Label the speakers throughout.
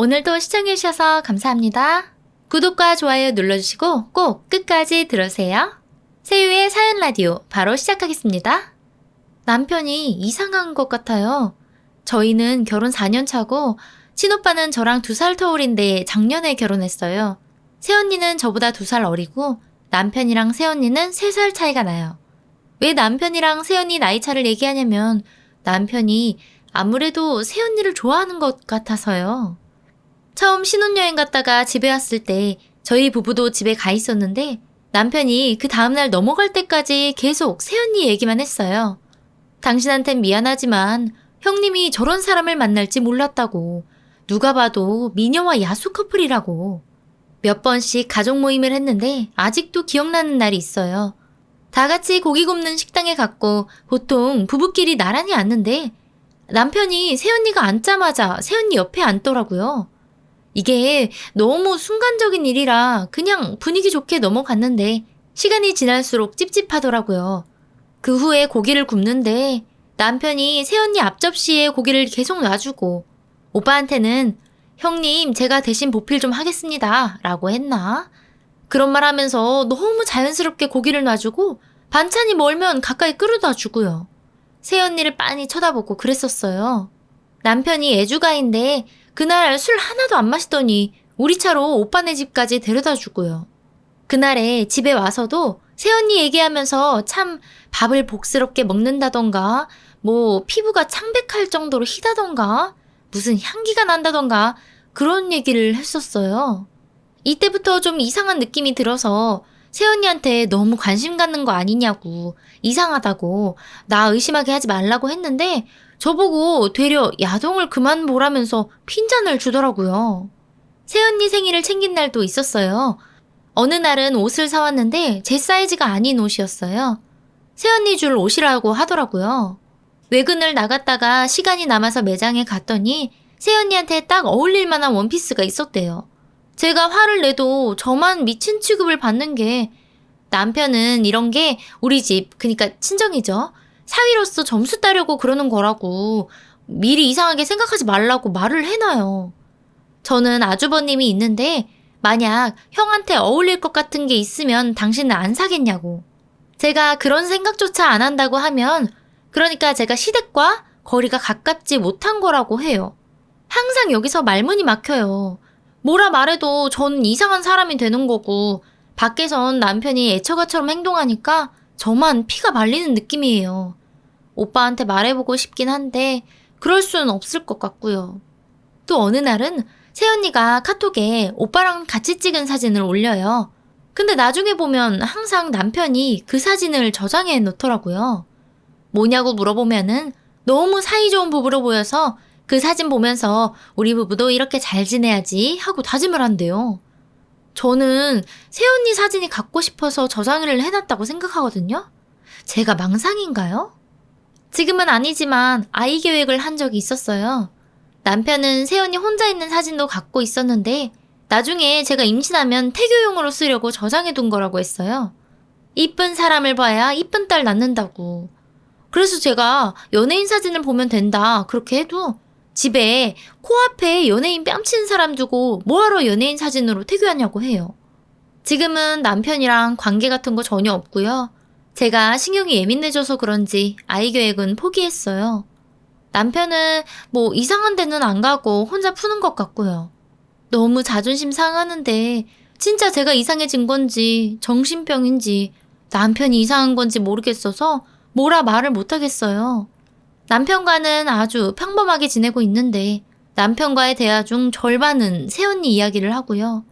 Speaker 1: 오늘도 시청해주셔서 감사합니다. 구독과 좋아요 눌러주시고 꼭 끝까지 들으세요. 세유의 사연 라디오 바로 시작하겠습니다. 남편이 이상한 것 같아요. 저희는 결혼 4년 차고 친오빠는 저랑 두 살 터울인데 작년에 결혼했어요. 새언니는 저보다 두 살 어리고 남편이랑 새언니는 세 살 차이가 나요. 왜 남편이랑 새언니 나이 차를 얘기하냐면 남편이 아무래도 새언니를 좋아하는 것 같아서요. 처음 신혼여행 갔다가 집에 왔을 때 저희 부부도 집에 가 있었는데 남편이 그 다음날 넘어갈 때까지 계속 새언니 얘기만 했어요. 당신한텐 미안하지만 형님이 저런 사람을 만날지 몰랐다고. 누가 봐도 미녀와 야수 커플이라고. 몇 번씩 가족 모임을 했는데 아직도 기억나는 날이 있어요. 다 같이 고기 굽는 식당에 갔고 보통 부부끼리 나란히 앉는데 남편이 새언니가 앉자마자 새언니 옆에 앉더라고요. 이게 너무 순간적인 일이라 그냥 분위기 좋게 넘어갔는데 시간이 지날수록 찝찝하더라고요. 그 후에 고기를 굽는데 남편이 새언니 앞접시에 고기를 계속 놔주고 오빠한테는 형님 제가 대신 보필 좀 하겠습니다 라고 했나? 그런 말 하면서 너무 자연스럽게 고기를 놔주고 반찬이 멀면 가까이 끌어다 주고요. 새언니를 빤히 쳐다보고 그랬었어요. 남편이 애주가인데 그날 술 하나도 안 마시더니 우리 차로 오빠네 집까지 데려다 주고요. 그날에 집에 와서도 새언니 얘기하면서 참 밥을 복스럽게 먹는다던가 뭐 피부가 창백할 정도로 희다던가 무슨 향기가 난다던가 그런 얘기를 했었어요. 이때부터 좀 이상한 느낌이 들어서 새언니한테 너무 관심 갖는 거 아니냐고 이상하다고 나 의심하게 하지 말라고 했는데 저보고 되려 야동을 그만 보라면서 핀잔을 주더라고요. 새언니 생일을 챙긴 날도 있었어요. 어느 날은 옷을 사왔는데 제 사이즈가 아닌 옷이었어요. 새언니 줄 옷이라고 하더라고요. 외근을 나갔다가 시간이 남아서 매장에 갔더니 새언니한테 딱 어울릴 만한 원피스가 있었대요. 제가 화를 내도 저만 미친 취급을 받는 게 남편은 이런 게 우리 집, 그니까 친정이죠. 사위로서 점수 따려고 그러는 거라고 미리 이상하게 생각하지 말라고 말을 해놔요. 저는 아주버님이 있는데 만약 형한테 어울릴 것 같은 게 있으면 당신은 안 사겠냐고. 제가 그런 생각조차 안 한다고 하면 그러니까 제가 시댁과 거리가 가깝지 못한 거라고 해요. 항상 여기서 말문이 막혀요. 뭐라 말해도 저는 이상한 사람이 되는 거고 밖에선 남편이 애처가처럼 행동하니까 저만 피가 말리는 느낌이에요. 오빠한테 말해보고 싶긴 한데 그럴 수는 없을 것 같고요. 또 어느 날은 새언니가 카톡에 오빠랑 같이 찍은 사진을 올려요. 근데 나중에 보면 항상 남편이 그 사진을 저장해 놓더라고요. 뭐냐고 물어보면은 너무 사이좋은 부부로 보여서 그 사진 보면서 우리 부부도 이렇게 잘 지내야지 하고 다짐을 한대요. 저는 새언니 사진이 갖고 싶어서 저장을 해놨다고 생각하거든요. 제가 망상인가요? 지금은 아니지만 아이 계획을 한 적이 있었어요. 남편은 새언니 혼자 있는 사진도 갖고 있었는데 나중에 제가 임신하면 태교용으로 쓰려고 저장해둔 거라고 했어요. 이쁜 사람을 봐야 이쁜 딸 낳는다고. 그래서 제가 연예인 사진을 보면 된다 그렇게 해도 집에 코앞에 연예인 뺨치는 사람 두고 뭐하러 연예인 사진으로 태교하냐고 해요. 지금은 남편이랑 관계 같은 거 전혀 없고요. 제가 신경이 예민해져서 그런지 아이 계획은 포기했어요. 남편은 뭐 이상한 데는 안 가고 혼자 푸는 것 같고요. 너무 자존심 상하는데 진짜 제가 이상해진 건지 정신병인지 남편이 이상한 건지 모르겠어서 뭐라 말을 못하겠어요. 남편과는 아주 평범하게 지내고 있는데 남편과의 대화 중 절반은 새언니 이야기를 하고요.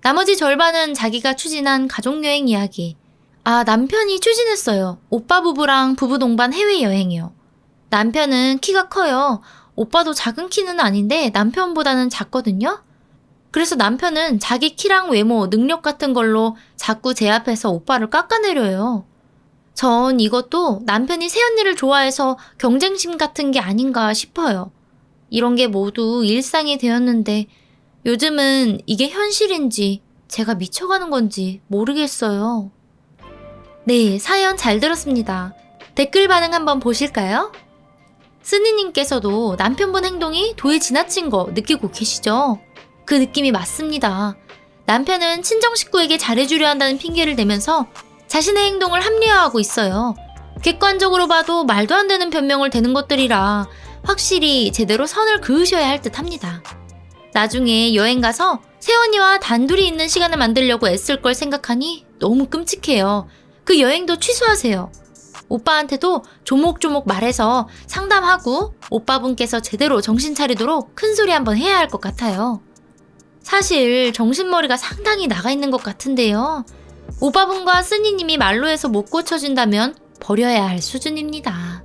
Speaker 1: 나머지 절반은 자기가 추진한 가족여행 이야기. 아, 남편이 추진했어요. 오빠 부부랑 부부 동반 해외여행이요. 남편은 키가 커요. 오빠도 작은 키는 아닌데 남편보다는 작거든요. 그래서 남편은 자기 키랑 외모, 능력 같은 걸로 자꾸 제 앞에서 오빠를 깎아내려요. 전 이것도 남편이 새언니를 좋아해서 경쟁심 같은 게 아닌가 싶어요. 이런 게 모두 일상이 되었는데 요즘은 이게 현실인지 제가 미쳐가는 건지 모르겠어요. 네, 사연 잘 들었습니다. 댓글 반응 한번 보실까요? 스니님께서도 남편분 행동이 도에 지나친 거 느끼고 계시죠? 그 느낌이 맞습니다. 남편은 친정 식구에게 잘해주려 한다는 핑계를 대면서 자신의 행동을 합리화하고 있어요. 객관적으로 봐도 말도 안 되는 변명을 대는 것들이라 확실히 제대로 선을 그으셔야 할 듯 합니다. 나중에 여행 가서 세연이와 단둘이 있는 시간을 만들려고 애쓸 걸 생각하니 너무 끔찍해요. 그 여행도 취소하세요. 오빠한테도 조목조목 말해서 상담하고 오빠분께서 제대로 정신 차리도록 큰 소리 한번 해야 할 것 같아요. 사실 정신머리가 상당히 나가 있는 것 같은데요. 오빠분과 쓰니님이 말로 해서 못 고쳐준다면 버려야 할 수준입니다.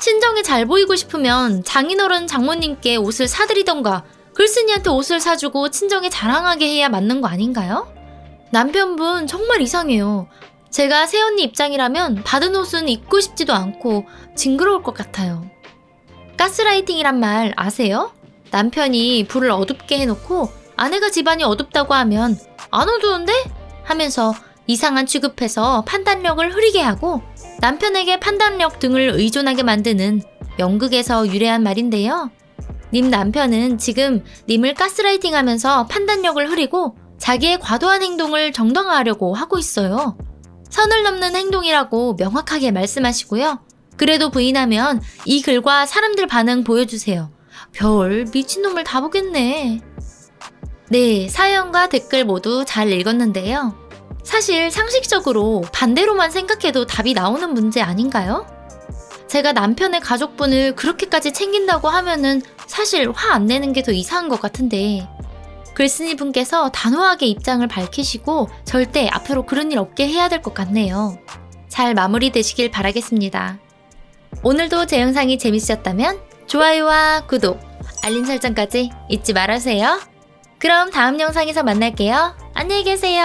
Speaker 1: 친정에 잘 보이고 싶으면 장인어른 장모님께 옷을 사드리던가 글쓴이한테 옷을 사주고 친정에 자랑하게 해야 맞는 거 아닌가요? 남편분 정말 이상해요. 제가 새언니 입장이라면 받은 옷은 입고 싶지도 않고 징그러울 것 같아요. 가스라이팅이란 말 아세요? 남편이 불을 어둡게 해놓고 아내가 집안이 어둡다고 하면 안 어두운데? 하면서 이상한 취급해서 판단력을 흐리게 하고 남편에게 판단력 등을 의존하게 만드는 연극에서 유래한 말인데요. 님 남편은 지금 님을 가스라이팅 하면서 판단력을 흐리고 자기의 과도한 행동을 정당화하려고 하고 있어요. 선을 넘는 행동이라고 명확하게 말씀하시고요. 그래도 부인하면 이 글과 사람들 반응 보여주세요. 별 미친놈을 다 보겠네. 네, 사연과 댓글 모두 잘 읽었는데요. 사실 상식적으로 반대로만 생각해도 답이 나오는 문제 아닌가요? 제가 남편의 가족분을 그렇게까지 챙긴다고 하면은 사실 화 안 내는 게 더 이상한 것 같은데 글쓴이 분께서 단호하게 입장을 밝히시고 절대 앞으로 그런 일 없게 해야 될 것 같네요. 잘 마무리되시길 바라겠습니다. 오늘도 제 영상이 재밌으셨다면 좋아요와 구독, 알림 설정까지 잊지 말아주세요. 그럼 다음 영상에서 만날게요. 안녕히 계세요.